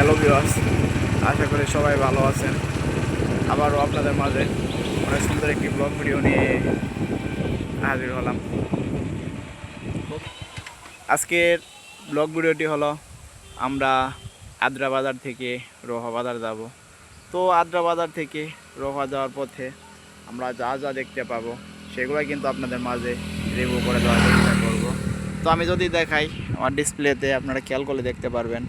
Hello viewers আশা করি সবাই ভালো আছেন। আবারও আপনাদের মাঝে অনেক সুন্দর একটি ব্লগ ভিডিও নিয়ে হাজির হলাম। আজকের ব্লগ ভিডিওটি হলো, আমরা আদ্রা বাজার থেকে রোহা বাজার যাব। তো আদ্রা বাজার থেকে রোহা যাওয়ার পথে আমরা যা যা দেখতে পাবো সেগুলো কিন্তু আপনাদের মাঝে রিভিউ করে দেওয়ার চেষ্টা করব। তো আমি যদি দেখাই, আমার ডিসপ্লেতে আপনারা খেয়াল করলে দেখতে পারবেন।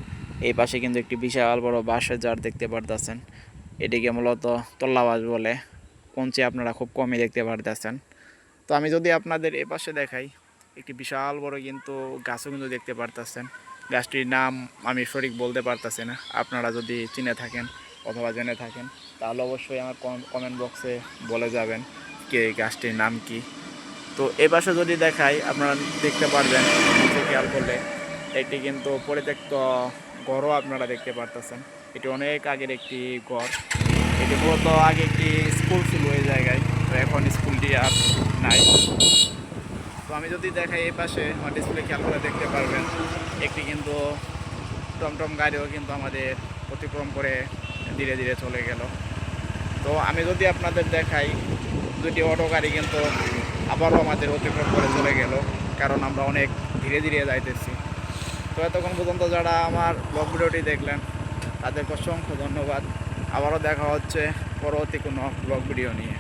এই পাশে কিন্তু একটি বিশাল বড় বাঁশের জার দেখতে পারতেছেন। এটিকে মূলত তল্লাবাস বলে। কঞ্চি আপনারা খুব কমই দেখতে পারতেছেন। তো আমি যদি আপনাদের এ পাশে দেখাই, একটি বিশাল বড় কিন্তু গাছও কিন্তু দেখতে পারতেছেন। গাছটির নাম আমি সঠিক বলতে পারতেছি না। আপনারা যদি চিনে থাকেন অথবা জেনে থাকেন, তাহলে অবশ্যই আমার কমেন্ট বক্সে বলে যাবেন কে গাছটির নাম কি। তো এ পাশে যদি দেখাই, আপনারা দেখতে পারবেন খেয়াল করলে, এটি কিন্তু পরিত্যক্ত ঘরও আপনারা দেখতে পারতেছেন। এটি অনেক আগের একটি ঘর। এটি মূলত আগে একটি স্কুল ছিল এই জায়গায়, তো এখন স্কুলটি আর নাই। তো আমি যদি দেখাই এই পাশে, আমার ডিসপ্লে খেয়াল করে দেখতে পারবেন, একটি কিন্তু টমটম গাড়িও কিন্তু আমাদের অতিক্রম করে ধীরে ধীরে চলে গেল। তো আমি যদি আপনাদের দেখাই, দুটি অটো গাড়ি কিন্তু আবারও আমাদের অতিক্রম করে চলে গেল, কারণ আমরা অনেক ধীরে ধীরে যাইতেছি। এতক্ষণ পর্যন্ত যারা আমার ব্লগ ভিডিওটি দেখলেন, তাদেরকে অসংখ্য ধন্যবাদ। আবারও দেখা হচ্ছে পরবর্তী কোনো ব্লগ ভিডিও নিয়ে।